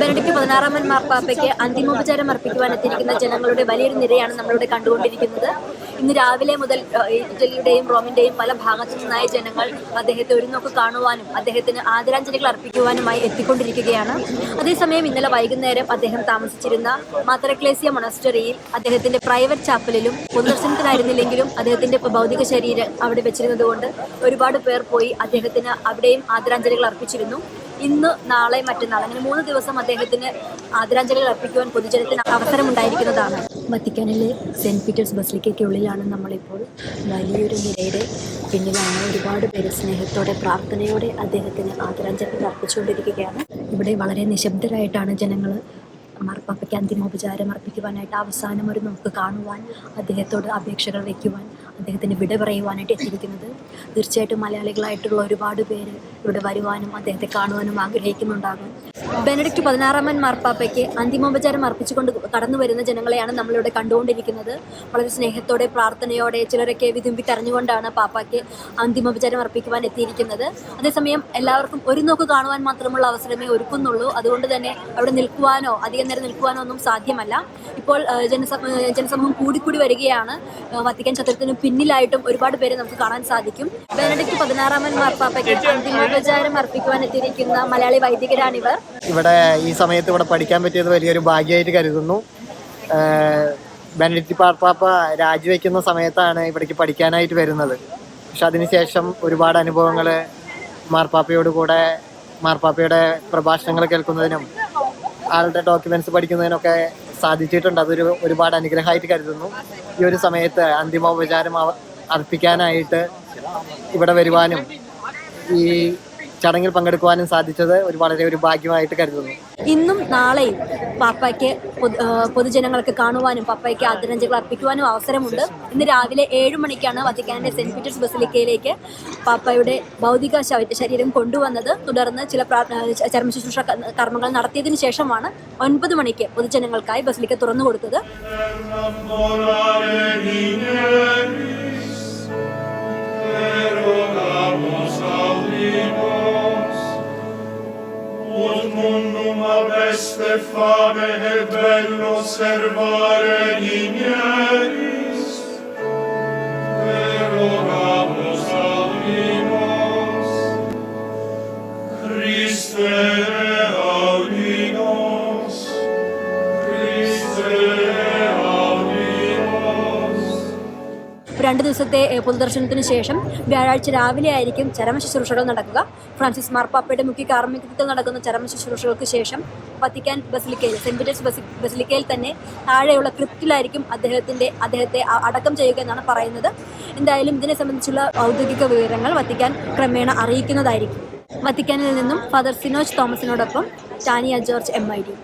Benedict പതിനാറാമൻ മാർപ്പാപ്പയ്ക്ക് അന്തിമോപചാരം അർപ്പിക്കുവാൻ എത്തിയിരിക്കുന്ന ജനങ്ങളുടെ വലിയൊരു നിരയാണ് നമ്മളിവിടെ കണ്ടുകൊണ്ടിരിക്കുന്നത്. ഇന്ന് രാവിലെ മുതൽ ഇറ്റലിയുടെയും റോമിന്റെയും പല ഭാഗത്തു നിന്നായ ജനങ്ങൾ അദ്ദേഹത്തെ ഒരു നോക്ക് കാണുവാനും അദ്ദേഹത്തിന് ആദരാഞ്ജലികൾ അർപ്പിക്കുവാനുമായി എത്തിക്കൊണ്ടിരിക്കുകയാണ്. അതേസമയം ഇന്നലെ വൈകുന്നേരം അദ്ദേഹം താമസിച്ചിരുന്ന മാത്രക്ലേസിയ മൊണസ്റ്ററിയിൽ അദ്ദേഹത്തിന്റെ പ്രൈവറ്റ് ചാപ്പലിലും പൊതുദർശനത്തിനായിരുന്നില്ലെങ്കിലും അദ്ദേഹത്തിന്റെ ഭൗതിക ശരീരം അവിടെ വെച്ചിരുന്നതുകൊണ്ട് ഒരുപാട് പേർ പോയി അദ്ദേഹത്തിന് അവിടെയും ആദരാഞ്ജലികൾ അർപ്പിച്ചിരുന്നു. ഇന്ന് നാളെ മറ്റന്നാൾ അങ്ങനെ മൂന്ന് ദിവസം അദ്ദേഹത്തിന് ആദരാഞ്ജലികൾ അർപ്പിക്കുവാൻ പൊതുജനത്തിന് അവസരമുണ്ടായിരിക്കുന്നതാണ്. വത്തിക്കാനിലെ സെന്റ് പീറ്റേഴ്സ് ബസ്ലിക്കയ്ക്കുള്ളിലാണ് നമ്മളിപ്പോൾ. വലിയൊരു നിരയുടെ പിന്നിലാണ് ഒരുപാട് പേര് സ്നേഹത്തോടെ പ്രാർത്ഥനയോടെ അദ്ദേഹത്തിന് ആദരാഞ്ജലികൾ അർപ്പിച്ചുകൊണ്ടിരിക്കുകയാണ്. ഇവിടെ വളരെ നിശബ്ദരായിട്ടാണ് ജനങ്ങൾ മാർപ്പാപ്പയ്ക്ക് അന്തിമോപചാരം അർപ്പിക്കുവാനായിട്ട് അവസാനം ഒരു നോക്ക് കാണുവാൻ അദ്ദേഹത്തോട് അപേക്ഷകൾ വയ്ക്കുവാൻ അദ്ദേഹത്തിന് വിട പറയുവാനായിട്ട് എത്തിയിരിക്കുന്നത്. തീർച്ചയായിട്ടും മലയാളികളായിട്ടുള്ള ഒരുപാട് പേര് ഇവിടെ വരുവാനും അദ്ദേഹത്തെ കാണുവാനും ആഗ്രഹിക്കുന്നുണ്ടാകും. ബെനഡിക്ട് പതിനാറാമൻ മാർപ്പാപ്പയ്ക്ക് അന്തിമോപചാരം അർപ്പിച്ചുകൊണ്ട് കടന്നു വരുന്ന ജനങ്ങളെയാണ് നമ്മളിവിടെ കണ്ടുകൊണ്ടിരിക്കുന്നത്. വളരെ സ്നേഹത്തോടെ പ്രാർത്ഥനയോടെ ചിലരൊക്കെ വിതുമ്പി തെരഞ്ഞുകൊണ്ടാണ് പാപ്പയ്ക്ക് അന്തിമോപചാരം അർപ്പിക്കുവാൻ എത്തിയിരിക്കുന്നത്. അതേസമയം എല്ലാവർക്കും ഒരു നോക്ക് കാണുവാൻ മാത്രമുള്ള അവസരമേ ഒരുക്കുന്നുള്ളൂ. അതുകൊണ്ട് തന്നെ അവിടെ നിൽക്കുവാനോ അധികം നേരം നിൽക്കുവാനോ ഒന്നും സാധ്യമല്ല. ഇപ്പോൾ ജനസമൂഹം ജനസമൂഹം കൂടിക്കൂടി വരികയാണ്. വത്തിക്കാൻ ചത്രത്തിന് പിന്നിലായിട്ടും ഒരുപാട് പേരെ നമുക്ക് കാണാൻ സാധിക്കും. ബെനഡിക്ട് പതിനാറാമൻ മാർപ്പാപ്പയ്ക്ക് അന്തിമോപചാരം അർപ്പിക്കുവാൻ എത്തിയിരിക്കുന്ന മലയാളി വൈദികരാണിവർ. ഇവിടെ ഈ സമയത്ത് ഇവിടെ പഠിക്കാൻ പറ്റിയത് വലിയൊരു ഭാഗ്യമായിട്ട് കരുതുന്നു. ബെനഡിക്റ്റ് പാർപ്പാപ്പ രാജിവെക്കുന്ന സമയത്താണ് ഇവിടേക്ക് പഠിക്കാനായിട്ട് വരുന്നത്. പക്ഷെ അതിനുശേഷം ഒരുപാട് അനുഭവങ്ങൾ മാർപ്പാപ്പയോട് കൂടെ മാർപ്പാപ്പയുടെ പ്രഭാഷണങ്ങൾ കേൾക്കുന്നതിനും ആളുടെ ഡോക്യുമെന്റ്സ് പഠിക്കുന്നതിനൊക്കെ സാധിച്ചിട്ടുണ്ട്. അതൊരു ഒരുപാട് അനുഗ്രഹമായിട്ട് കരുതുന്നു. ഈ ഒരു സമയത്ത് അന്തിമോപചാരം അർപ്പിക്കാനായിട്ട് ഇവിടെ വരുവാനും ഈ ചടങ്ങിൽ പങ്കെടുക്കുവാനും സാധിച്ചത് ഒരു വളരെ ഒരു ഭാഗ്യമായിട്ട് കരുതുന്നു. ഇന്നും നാളെയും പാപ്പയ്ക്ക് പൊതുജനങ്ങൾക്ക് കാണുവാനും പാപ്പയ്ക്ക് ആദരാഞ്ജലികൾ അർപ്പിക്കുവാനും അവസരമുണ്ട്. ഇന്ന് രാവിലെ ഏഴ് മണിക്കാണ് വത്തിക്കാനിലെ സെന്റ് പീറ്റേഴ്സ് ബസിലിക്കയിലേക്ക് പാപ്പയുടെ ഭൗതിക ശരീരം കൊണ്ടുവന്നത്. തുടർന്ന് ചില പ്രാ- ആ, ച- ചരമശുശ്രൂഷ കർമ്മങ്ങൾ നടത്തിയതിനു ശേഷമാണ് ഒൻപത് മണിക്ക് പൊതുജനങ്ങൾക്കായി ബസിലിക്ക തുറന്നു കൊടുത്തത് est fame e bello servare igna രണ്ട് ദിവസത്തെ പൊതുദർശനത്തിന് ശേഷം വ്യാഴാഴ്ച രാവിലെ ആയിരിക്കും ചരമ ശുശ്രൂഷകൾ നടക്കുക. ഫ്രാൻസിസ് മാർപ്പാപ്പയുടെ മുഖ്യ കാർമ്മികത്വത്തിൽ നടക്കുന്ന ചരമ ശുശ്രൂഷകൾക്ക് ശേഷം വത്തിക്കാൻ ബസിലിക്കയിൽ സെന്റ് പീറ്റേഴ്സ് ബസി ബസിലിക്കയിൽ തന്നെ താഴെയുള്ള ക്രിപ്റ്റിലായിരിക്കും അദ്ദേഹത്തിന്റെ അദ്ദേഹത്തെ അടക്കം ചെയ്യുക എന്നാണ് പറയുന്നത്. എന്തായാലും ഇതിനെ സംബന്ധിച്ചുള്ള ഔദ്യോഗിക വിവരങ്ങൾ വത്തിക്കാൻ ക്രമേണ അറിയിക്കുന്നതായിരിക്കും. വത്തിക്കാനിൽ നിന്നും father Sinoj തോമസിനോടൊപ്പം Tania George M I D